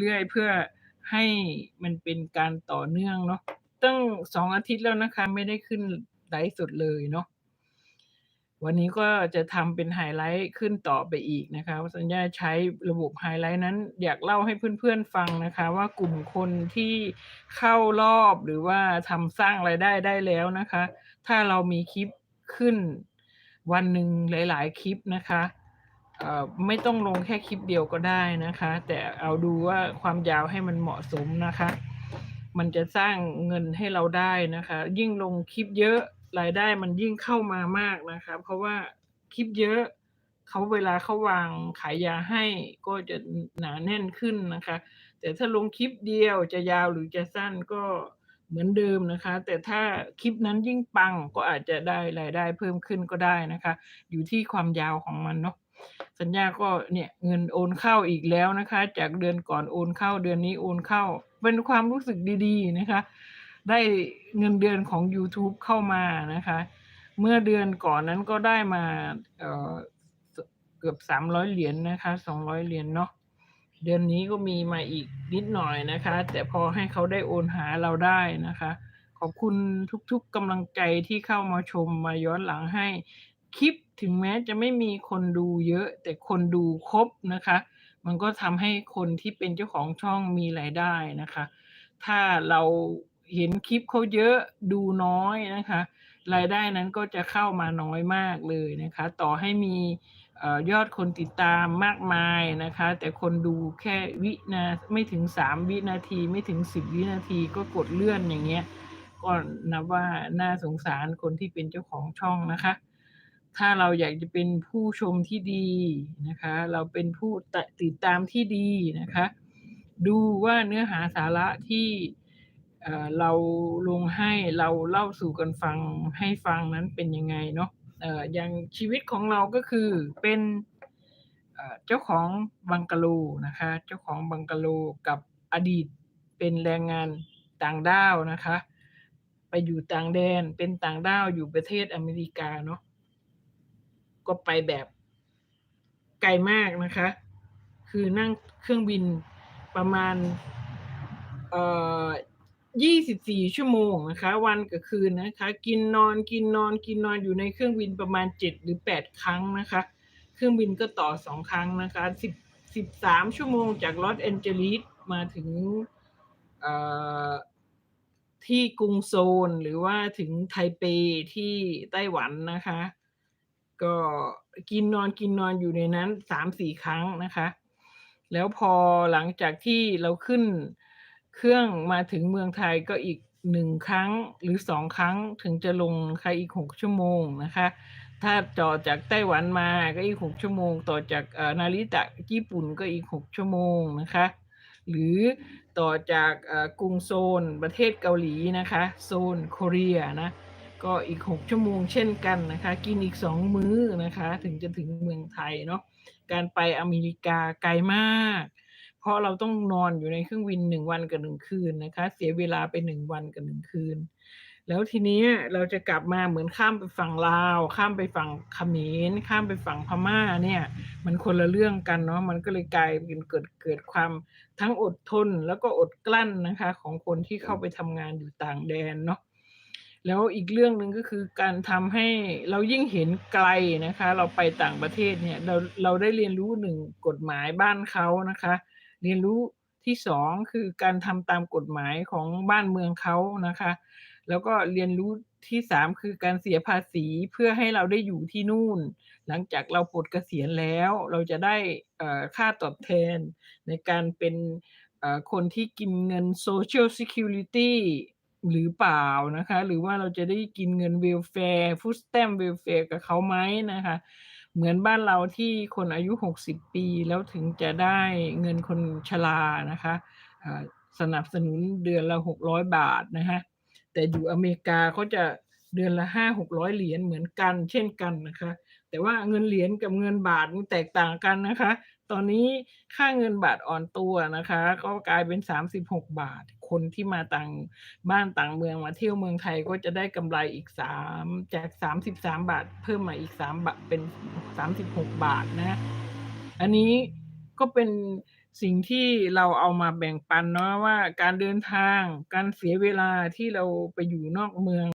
เรื่อยๆเพื่อให้มันเป็นการต่อเนื่องเนาะตั้งสองอาทิตย์แล้วนะคะ ไม่ได้ขึ้นไลฟ์สดเลยเนาะวันนี้ก็จะทำเป็นไฮไลท์ขึ้นต่อไปอีกนะคะสัญญาใช้ระบบไฮไลท์นั้น อยากเล่าให้เพื่อนๆฟังนะคะ ว่ากลุ่มคนที่เข้ารอบหรือว่าทำสร้างรายได้ได้แล้วนะคะ ถ้าเรามีคลิปขึ้นวันหนึ่งหลาย ๆ คลิปนะคะ ไม่ต้องลงแค่คลิปเดียวก็ได้นะคะ แต่เอาดูว่าความยาวให้มันเหมาะสมนะคะ มันจะสร้างเงินให้เราได้นะคะ ยิ่งลงคลิปเยอะรายได้มันยิ่งเข้ามามากนะคะ เพราะว่าคลิปเยอะเขาเวลาเขาวางขายยาให้ก็จะหนาแน่นขึ้นนะคะ แต่ถ้าลงคลิปเดียวจะยาวหรือจะสั้นก็เหมือนเดิมนะคะ แต่ถ้าคลิปนั้นยิ่งปังก็อาจจะได้รายได้เพิ่มขึ้นก็ได้นะคะ อยู่ที่ความยาวของมันเนาะ สัญญาก็เนี่ยเงินโอนเข้าอีกแล้วนะคะ จากเดือนก่อนโอนเข้าเดือนนี้โอนเข้า เป็นความรู้สึกดีๆนะคะ ได้เงินเดือนของ YouTube เข้ามานะคะ เมื่อเดือนก่อนนั้นก็ได้มาเเกือบสามร้อยเหรียญนะคะสองร้อยเหรียญเนาะเดือนนี้ก็มีมาอีกนิดหน่อยนะคะ แต่พอให้เขาได้โอนหาเราได้นะคะ ขอบคุณทุกๆกำลังใจที่เข้ามาชมมาย้อนหลังให้ คลิปถึงแม้จะไม่มีคนดูเยอะ แต่คนดูครบนะคะ มันก็ทำให้คนที่เป็นเจ้าของช่องมีรายได้นะคะ ถ้าเราเห็นคลิปเขาเยอะดูน้อยนะคะ รายได้นั้นก็จะเข้ามาน้อยมากเลยนะคะ ต่อให้มีอยอดคนติดตามมากมายนะคะ แต่คนดูแค่วินาไม่ถึงสามวินาทีไม่ถึงสิบวินาทีก็กดเลื่อนอย่างเงี้ยก็นับว่าน่าสงสารคนที่เป็นเจ้าของช่องนะคะ ถ้าเราอยากจะเป็นผู้ชมที่ดีนะคะ เราเป็นผู้ติดตามที่ดีนะคะ ดูว่าเนื้อหาสาระที่เเราลงให้เราเล่าสู่กันฟังให้ฟังนั้นเป็นยังไงเนาะออย่างชีวิตของเราก็คือเป็นเเจ้าของบังกะโลนะคะ เจ้าของบังกะโลกับอดีตเป็นแรงงานต่างด้าวนะคะ ไปอยู่ต่างแดนเป็นต่างด้าวอยู่ประเทศอเมริกาเนาะ ก็ไปแบบไกลมากนะคะ คือนั่งเครื่องบินประมาณเอ่อ24 ชั่วโมงนะคะ วันกับคืนนะคะ กินนอนกินนอนกินนอนอยู่ในเครื่องบินประมาณ 7 หรือ 8 ครั้งนะคะ เครื่องบินก็ต่อ 2 ครั้งนะคะ10 13 ชั่วโมงจากลอสแอนเจลิสมาถึงที่กรุงโซลหรือว่าถึงไทเปที่ไต้หวันนะคะ ก็กินนอนกินนอนอยู่ในนั้นสามสี่ครั้งนะคะ แล้วพอหลังจากที่เราขึ้นเครื่องมาถึงเมืองไทยก็อีกหนึ่งครั้งหรือสองครั้งถึงจะลงค่ะอีกหกชั่วโมงนะคะ ถ้าต่อจากไต้หวันมาก็อีกหกชั่วโมง ต่อจากนาริตะญี่ปุ่นก็อีกหกชั่วโมงนะคะ หรือต่อจากกรุงโซลประเทศเกาหลีนะคะ โซนโคเรียนะ ก็อีก 6 ชั่วโมงเช่นกันนะคะ กินอีก 2 มื้อนะคะ ถึงจะถึงเมืองไทยเนาะการไปอเมริกาไกลมาก เพราะเราต้องนอนอยู่ในเครื่องบิน1วันกับ1คืนนะคะ เสียเวลาไป1วันกับ1คืน แล้วทีนี้เราจะกลับมาเหมือนข้ามไปฝั่งลาว ข้ามไปฝั่งเขมรข้ามไปฝั่งพม่าเนี่ย มันคนละเรื่องกันเนาะมันก็เลยกลายเป็นเกิดเกิดความทั้งอดทนแล้วก็อดกลั้นนะคะ ของคนที่เข้าไปทำงานอยู่ต่างแดนเนาะ แล้วอีกเรื่องหนึ่งก็คือการทำให้เรายิ่งเห็นไกลนะคะ เราไปต่างประเทศเนี่ยเราเราได้เรียนรู้หนึ่งกฎหมายบ้านเขานะคะ เรียนรู้ที่สองคือการทำตามกฎหมายของบ้านเมืองเขานะคะ แล้วก็เรียนรู้ที่สามคือการเสียภาษีเพื่อให้เราได้อยู่ที่นู่น หลังจากเราปลดเกษียณแล้วเราจะได้ค่าตอบแทนในการเป็นคนที่กินเงิน Social Security หรือเปล่านะคะ หรือว่าเราจะได้กินเงิน Welfare Food Stamp Welfare กับเขาไหมนะคะ เหมือนบ้านเราที่คนอายุ 60 ปีแล้วถึงจะได้เงินคนชรานะคะสนับสนุนเดือนละ 600 บาทนะคะแต่อยู่อเมริกาเขาจะเดือนละ5-600เหรียญเหมือนกัน เช่นกันนะคะ แต่ว่าเงินเหรียญกับเงินบาทมันแตกต่างกันนะคะ ตอนนี้ค่าเงินบาทอ่อนตัวนะคะ ก็กลายเป็น 36 บาท คนที่มาต่างบ้านต่างเมืองมาเที่ยวเมืองไทยก็จะได้กำไรอีก 3 จาก 33 บาท เพิ่มมาอีก3บาทเป็น 36 บาทนะอันนี้ก็เป็นสิ่งที่เราเอามาแบ่งปันเนาะว่าการเดินทางการเสียเวลาที่เราไปอยู่นอกเมือง